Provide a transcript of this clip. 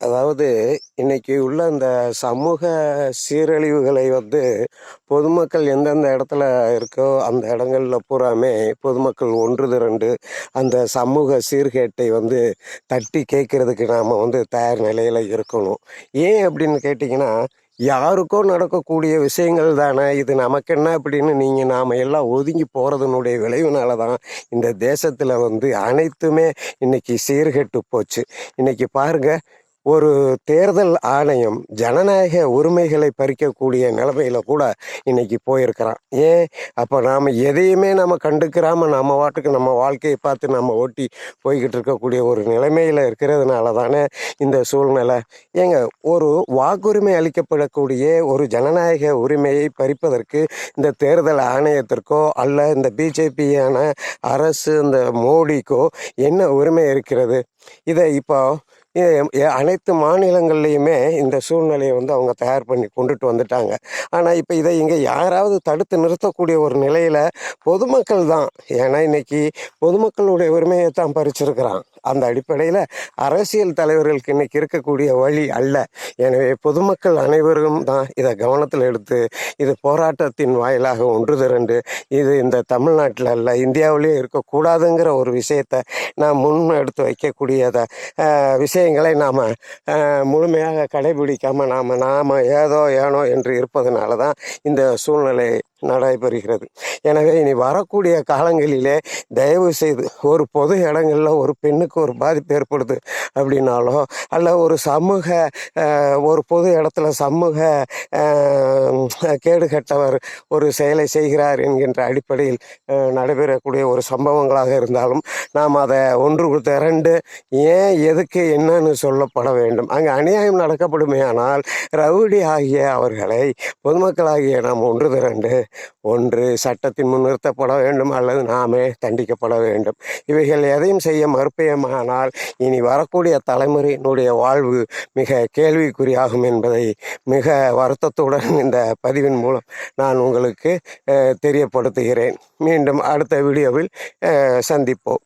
அதாவது இன்னைக்கு உள்ள இந்த சமூக சீரழிவுகளை வந்து பொதுமக்கள் எந்தெந்த இடத்துல இருக்கோ அந்த இடங்கள்ல பூராமே பொதுமக்கள் ஒன்று திரண்டு அந்த சமூக சீர்கேட்டை வந்து தட்டி கேட்கறதுக்கு நாம் வந்து தயார் நிலையில் இருக்கணும். ஏன் அப்படின்னு கேட்டிங்கன்னா யாருக்கோ நடக்கக்கூடிய விஷயங்கள் தானே இது நமக்கு என்ன அப்படின்னு நீங்கள் நாம் எல்லாம் ஒதுங்கி போகிறதுனுடைய விளைவுனால தான் இந்த தேசத்தில் வந்து அனைத்துமே இன்றைக்கி சீர்கெட்டு போச்சு. இன்றைக்கி பாருங்க ஒரு தேர்தல் ஆணையம் ஜனநாயக உரிமைகளை பறிக்கக்கூடிய நிலைமையில கூட இன்னைக்கு போயிருக்கிறான். ஏன்? அப்போ நாம் எதையுமே நம்ம கண்டுக்கிறாம நம்ம வாட்டுக்கு நம்ம வாழ்க்கையை பார்த்து நம்ம ஓட்டி போய்கிட்டு இருக்கக்கூடிய ஒரு நிலைமையில இருக்கிறதுனால தானே இந்த சூழ்நிலை. ஏங்க ஒரு வாக்குரிமை அளிக்கப்படக்கூடிய ஒரு ஜனநாயக உரிமையை பறிப்பதற்கு இந்த தேர்தல் ஆணையத்திற்கோ அல்ல இந்த பிஜேபியான அரசு இந்த மோடிக்கோ என்ன உரிமை இருக்கிறது? இதை இப்போ அனைத்து மாநிலங்கள்லையுமே இந்த சூழ்நிலையை வந்து அவங்க தயார் பண்ணி கொண்டுட்டு வந்துட்டாங்க. ஆனால் இப்போ இதை இங்கே யாராவது தடுத்து நிறுத்தக்கூடிய ஒரு நிலையில் பொதுமக்கள் தான். ஏன்னா இன்னைக்கு பொதுமக்களுடைய உரிமையை தான் பறிச்சிருக்கிறான். அந்த அடிப்படையில் அரசியல் தலைவர்களுக்கு இன்னைக்கு இருக்கக்கூடிய வழி அல்ல. எனவே பொதுமக்கள் அனைவரும் தான் இதை கவனத்தில் எடுத்து இது போராட்டத்தின் வாயிலாக ஒன்று திரண்டு இது இந்த தமிழ்நாட்டில் அல்ல இந்தியாவிலேயே இருக்கக்கூடாதுங்கிற ஒரு விஷயத்தை நாம் முன் எடுத்து வைக்கக்கூடியத விஷயங்களை நாம் முழுமையாக கடைபிடிக்காமல் நாம் நாம் ஏதோ ஏனோ என்று இருப்பதனால தான் இந்த சூழ்நிலை நடைபெறுகிறது. எனவே இனி வரக்கூடிய காலங்களிலே தயவு செய்து ஒரு பொது இடங்களில் ஒரு பெண்ணுக்கு ஒரு பாதிப்பு ஏற்படுது அப்படின்னாலோ அல்ல ஒரு சமூக ஒரு பொது இடத்துல சமூக கேடுகட்டவர் ஒரு செயலை செய்கிறார் என்கின்ற அடிப்படையில் நடைபெறக்கூடிய ஒரு சம்பவங்களாக இருந்தாலும் நாம் அதை ஒன்று திரண்டு ஏன் எதுக்கு என்னன்னு சொல்லப்பட வேண்டும். அங்கே அநியாயம் நடக்கப்படுமே ஆனால் ரவுடி ஆகிய அவர்களை பொதுமக்களாகிய நாம் ஒன்று திரண்டு ஒன்று சட்டத்தின் முன் நிறுத்தப்பட வேண்டும் அல்லது நாமே தண்டிக்கப்பட வேண்டும். இவைகள் எதையும் செய்ய மறுப்பேமானால் இனி வரக்கூடிய தலைமுறையினுடைய வாழ்வு மிக கேள்விக்குறியாகும் என்பதை மிக வருத்தத்துடன் இந்த பதிவின் மூலம் நான் உங்களுக்கு தெரியப்படுத்துகிறேன். மீண்டும் அடுத்த வீடியோவில் சந்திப்போம்.